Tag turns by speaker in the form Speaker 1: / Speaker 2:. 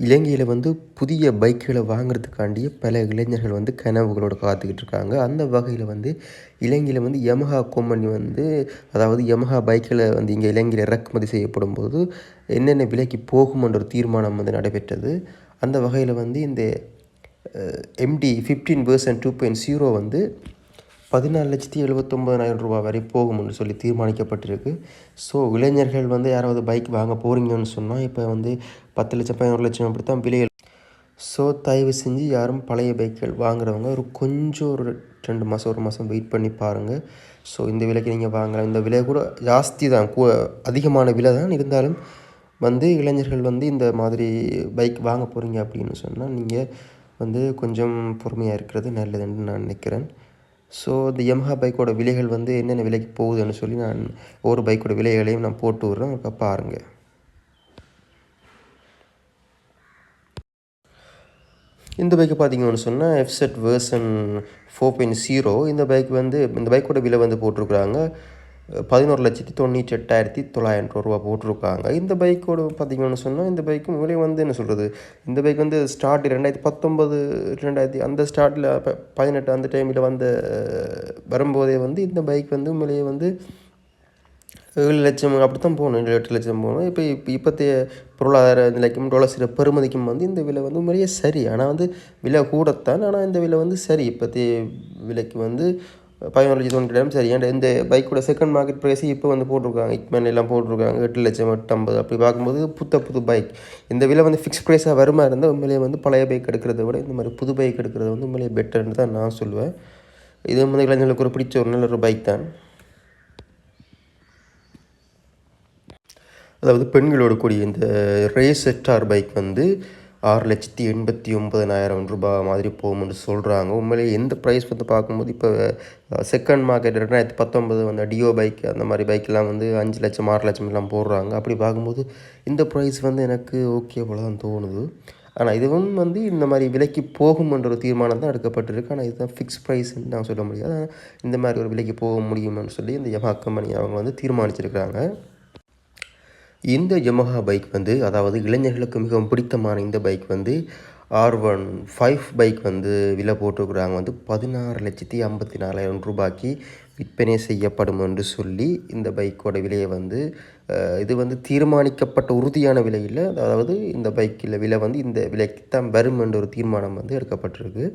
Speaker 1: இலங்கையில் வந்து புதிய பைக்குகளை வாங்குறதுக்காண்டியே பல இளைஞர்கள் வந்து கனவுகளோடு காத்துக்கிட்டு இருக்காங்க. அந்த வகையில் வந்து இலங்கையில் வந்து யமஹா கம்பெனி வந்து அதாவது யமஹா பைக்கில் வந்து இங்கே இலங்கையில் இறக்குமதி செய்யப்படும் போது என்னென்ன விலைக்கு போகும்ன்ற ஒரு தீர்மானம் வந்து நடைபெற்றது. அந்த வகையில் வந்து இந்த MD fifteen percent two point zero வந்து பதினாலு லட்சத்தி எழுபத்தொம்பதாயிரம் ரூபா வரை போகும்னு சொல்லி தீர்மானிக்கப்பட்டிருக்கு. ஸோ இளைஞர்கள் வந்து யாராவது பைக் வாங்க போகிறீங்கன்னு சொன்னால் இப்போ வந்து பத்து லட்சம் பதினோரு லட்சம் அப்படி தான் விலைகள் ஸோ தயவு செஞ்சு யாரும் பழைய பைக்குகள் வாங்குறவங்க ஒரு கொஞ்சம் ஒரு ரெண்டு மாதம் ஒரு மாதம் வெயிட் பண்ணி பாருங்கள் ஸோ இந்த விலைக்கு நீங்கள் வாங்கலாம். இந்த விலை கூட ஜாஸ்தி தான். கூ அதிகமான விலை தான். இருந்தாலும் வந்து இளைஞர்கள் வந்து இந்த மாதிரி பைக் வாங்க போகிறீங்க அப்படின்னு சொன்னால் நீங்கள் வந்து கொஞ்சம் பொறுமையாக இருக்கிறது நல்லதுன்னு நான் நினைக்கிறேன். ஸோ இந்த யமஹா பைக்கோட விலைகள் வந்து என்னென்ன விலைக்கு போகுதுன்னு சொல்லி நான் ஒவ்வொரு பைக்கோட விலைகளையும் நான் போட்டு விட்றேன். அப்போ பாருங்கள் இந்த பைக்கு பார்த்தீங்கன்னு சொன்னால் எஃப்செட் வேர்சன் ஃபோர் பாயிண்ட் ஜீரோ இந்த பைக் வந்து இந்த பைக்கோட விலை வந்து போட்டிருக்குறாங்க. பதினோரு லட்சத்தி தொண்ணூற்றி எட்டாயிரத்தி தொள்ளாயிரம் ரூபா போட்டிருக்காங்க. இந்த பைக்கோட பார்த்தீங்கன்னு சொன்னால் இந்த பைக்கும் விலை வந்து என்ன சொல்கிறது இந்த பைக் வந்து ஸ்டார்ட் ரெண்டாயிரத்தி பத்தொம்பது ரெண்டாயிரத்தி அந்த ஸ்டார்ட்டில் பதினெட்டு அந்த டைமில் வந்த வரும்போதே வந்து இந்த பைக் வந்து உண்மையிலேயே வந்து ஏழு லட்சம் அப்படி தான் போகணும். ஏழு எட்டு லட்சம் போகணும். இப்போ இப்போ இப்போத்தைய பொருளாதார நிலைக்கும் டொலர்ஸில் பெருமதிக்கும் வந்து இந்த விலை வந்து உண்மையிலேயே சரி. ஆனால் வந்து விலை கூடத்தான் ஆனால் இந்த விலை வந்து சரி. இப்போத்தைய விலைக்கு வந்து பதினொரு லட்சம் தொண்ணூறு சரி ஏன்டா இந்த பைக்கோட செகண்ட் மார்க்கெட் ப்ரைஸ் இப்போ வந்து போட்டிருக்காங்க. இக்மேன் எல்லாம் போட்டிருக்காங்க. எட்டு லட்சம் எட்டம்பது அப்படி பார்க்கும்போது புத்த புது பைக் இந்த விலை வந்து ஃபிக்ஸ் ப்ரைஸாக வருமா இருந்தால் உண்மையிலேயே வந்து பழைய பைக் எடுக்கிறத விட இந்த மாதிரி புது பைக் எடுக்கிறது வந்து உண்மையிலேயே பெட்டர்னு தான் நான் சொல்லுவேன். இது வந்து இளைஞர்களுக்கு ஒரு பிடிச்ச ஒரு நல்ல ஒரு பைக் தான். அதாவது பெண்களோட கூடிய இந்த ரேஸ் எட்டார் பைக் வந்து ஆறு லட்சத்தி எண்பத்தி ஒன்பதனாயிரம் ரூபாய் மாதிரி போகும்னு சொல்கிறாங்க உண்மையிலேயே எந்த ப்ரைஸ் வந்து பார்க்கும்போது இப்போ செகண்ட் மார்க்கெட் ரெண்டாயிரத்தி பத்தொம்பது வந்து டியோ பைக் அந்த மாதிரி பைக்கெலாம் வந்து அஞ்சு லட்சம் ஆறு லட்சம் எல்லாம் போடுறாங்க. அப்படி பார்க்கும்போது இந்த ப்ரைஸ் வந்து எனக்கு ஓகே போல தான் தோணுது. ஆனால் இதுவும் வந்து இந்த மாதிரி விலைக்கு போகும்ன்ற ஒரு தீர்மானம் தான் எடுக்கப்பட்டிருக்கு. ஆனால் இதுதான் ஃபிக்ஸ் ப்ரைஸ்ன்னு நான் சொல்ல முடியாது. இந்த மாதிரி ஒரு விலைக்கு போக முடியும்னு சொல்லி இந்த யமா கம்பெனி அவங்க வந்து தீர்மானிச்சிருக்கிறாங்க. இந்த யமஹா பைக் வந்து அதாவது இளைஞர்களுக்கு மிகவும் பிடித்தமான இந்த பைக் வந்து ஆர் ஒன் ஃபைவ் பைக் வந்து விலை போட்டிருக்கிறாங்க. வந்து பதினாறு லட்சத்தி ஐம்பத்தி நாலாயிரம் ரூபாய்க்கு விற்பனை செய்யப்படும் என்று சொல்லி இந்த பைக்கோட விலையை வந்து இது வந்து தீர்மானிக்கப்பட்ட உறுதியான விலையில் அதாவது இந்த பைக்கில் விலை வந்து இந்த விலைக்கு தான் வரும் என்ற ஒரு தீர்மானம் வந்து எடுக்கப்பட்டிருக்கு.